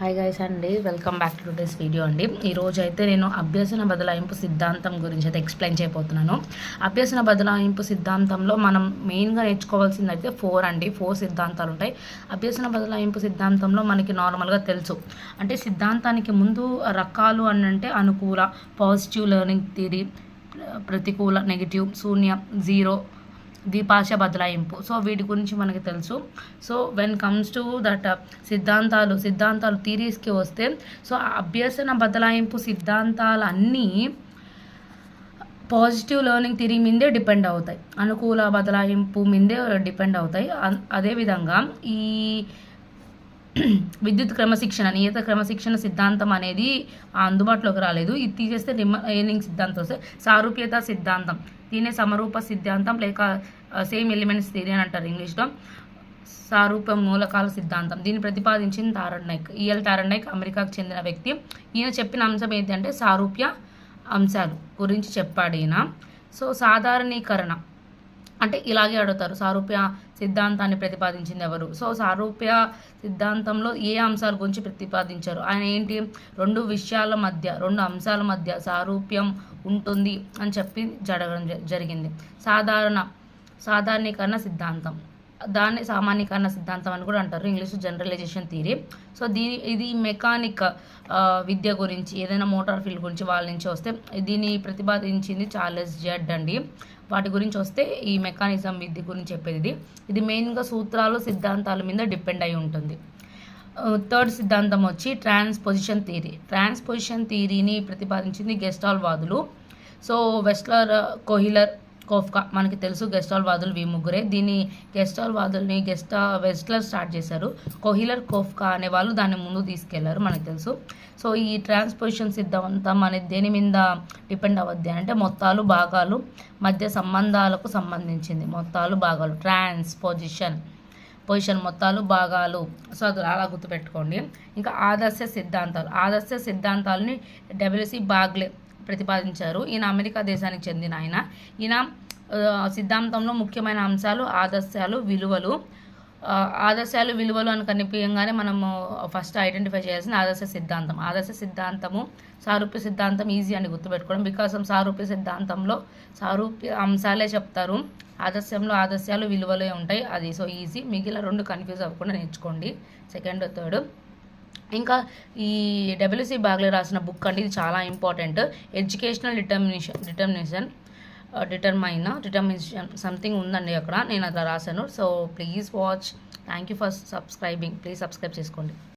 Hi guys అండి welcome back to today's video అండి. ఈరోజు అయితే నేను అభ్యసన బదలాయింపు సిద్ధాంతం గురించి అయితే ఎక్స్ప్లెయిన్ చేయబోతున్నాను. అభ్యసన బదలాయింపు సిద్ధాంతంలో మనం మెయిన్గా నేర్చుకోవాల్సింది అయితే ఫోర్ అండి. ఫోర్ సిద్ధాంతాలు ఉంటాయి. అభ్యసన బదలాయింపు సిద్ధాంతంలో మనకి నార్మల్గా తెలుసు. అంటే సిద్ధాంతానికి ముందు రకాలు అనంటే అనుకూల పాజిటివ్ లెర్నింగ్ థిరీ ప్రతికూల నెగిటివ్ శూన్య జీరో ద్విపాష బదలాయింపు. సో వీటి గురించి మనకి తెలుసు. So when comes to that సిద్ధాంతాలు సిద్ధాంతాలు థీరీస్కి వస్తే సో అభ్యసన బదలాయింపు సిద్ధాంతాలు అన్నీ పాజిటివ్ లెర్నింగ్ థిరీ మీదే డిపెండ్ అవుతాయి. అనుకూల బదలాయింపు మీదే డిపెండ్ అవుతాయి. అదేవిధంగా ఈ విద్యుత్ క్రమశిక్షణ నియత క్రమశిక్షణ సిద్ధాంతం అనేది అందుబాటులోకి రాలేదు. ఇది తీసేస్తే రిమైనింగ్ సిద్ధాంతం? వస్తే సారూప్యత సిద్ధాంతం. దీనే సమరూప సిద్ధాంతం లేక సేమ్ ఎలిమెంట్స్ థియరీ అని అంటారు ఇంగ్లీష్లో. సారూప మూలకాల సిద్ధాంతం. దీన్ని ప్రతిపాదించింది Thorndike. EL Thorndike అమెరికాకు చెందిన వ్యక్తి. ఈయన చెప్పిన అంశం ఏంటంటే సారూప్య అంశాలు గురించి చెప్పాడు ఈయన. సో సాధారణీకరణ. అంటే ఇలాగే అడుగుతారు. సారూప్య సిద్ధాంతాన్ని ప్రతిపాదించింది ఎవరు? సో సారూప్య సిద్ధాంతంలో ఏ అంశాల గురించి ప్రతిపాదించారు? ఆయన ఏంటి? రెండు విషయాల మధ్య రెండు అంశాల మధ్య సారూప్యం ఉంటుంది అని చెప్పి జరగడం జ- జరిగింది. సాధారణ సాధారణీకరణ సిద్ధాంతం. దాన్ని సామాన్యీకరణ సిద్ధాంతం అని కూడా అంటారు ఇంగ్లీష్ జనరలైజేషన్ థియరీ సో దీని ఇది మెకానిక్ విద్య గురించి ఏదైనా మోటార్ ఫీల్డ్ గురించి వాళ్ళ నుంచి వస్తే దీన్ని ప్రతిపాదించింది చార్లెస్ జెడ్ అండి. వాటి గురించి వస్తే ఈ మెకానిజం విద్య గురించి చెప్పేది ఇది. ఇది మెయిన్గా సూత్రాలు సిద్ధాంతాల మీద డిపెండ్ అయి ఉంటుంది. థర్డ్ సిద్ధాంతం వచ్చి ట్రాన్స్పొజిషన్ థియరీ ట్రాన్స్పొజిషన్ థియరీని ప్రతిపాదించింది గెస్టాల్ వాదులు. సో వెస్ట్లర్ కోహిలర్ కోఫ్కా మనకి తెలుసు గెస్టాల్ వాదులు వీ ముగ్గురే. దీన్ని గెస్టాల్ వాదుల్ని గెస్టా వెస్ట్లర్ స్టార్ట్ చేశారు. కోహిలర్ కోఫ్కా అనే వాళ్ళు దాన్ని ముందు తీసుకెళ్ళారు మనకు తెలుసు. సో ఈ ట్రాన్స్పోజిషన్ సిద్ధాంతం మన దేని మీద డిపెండ్ అవ్వద్ది అంటే మొత్తాలు భాగాలు మధ్య సంబంధాలకు సంబంధించింది. మొత్తాలు భాగాలు ట్రాన్స్పోజిషన్ పొజిషన్ మొత్తాలు భాగాలు. సో అది అలా గుర్తుపెట్టుకోండి. ఇంకా ఆదర్శ సిద్ధాంతాలు. ఆదర్శ సిద్ధాంతాలని డబ్ల్యూసి బాగ్లే ప్రతిపాదించారు. ఈయన అమెరికా దేశానికి చెందిన ఆయన. ఈయన సిద్ధాంతంలో ముఖ్యమైన అంశాలు ఆదర్శాలు విలువలు. ఆదర్శాలు విలువలు అని కనిపించగానే మనము ఫస్ట్ ఐడెంటిఫై చేయాల్సిన ఆదర్శ సిద్ధాంతం. ఆదర్శ సిద్ధాంతము సారూప్య సిద్ధాంతం ఈజీ అని గుర్తుపెట్టుకోవడం. బికాస్ సారూప్య సిద్ధాంతంలో సారూప్య అంశాలే చెప్తారు. ఆదర్శంలో ఆదర్శాలు విలువలే ఉంటాయి. అది సో ఈజీ మిగిలిన రెండు కన్ఫ్యూజ్ అవ్వకుండా నేర్చుకోండి. సెకండ్ థర్డ్ ఇంకా ఈ డబ్ల్యూసి బాగ్లే రాసిన బుక్ అండి ఇది చాలా important educational determination determination determine determination something ఉందండి అక్కడ నేను అట్లా రాశాను. So please watch thank you for subscribing please subscribe చేసుకోండి.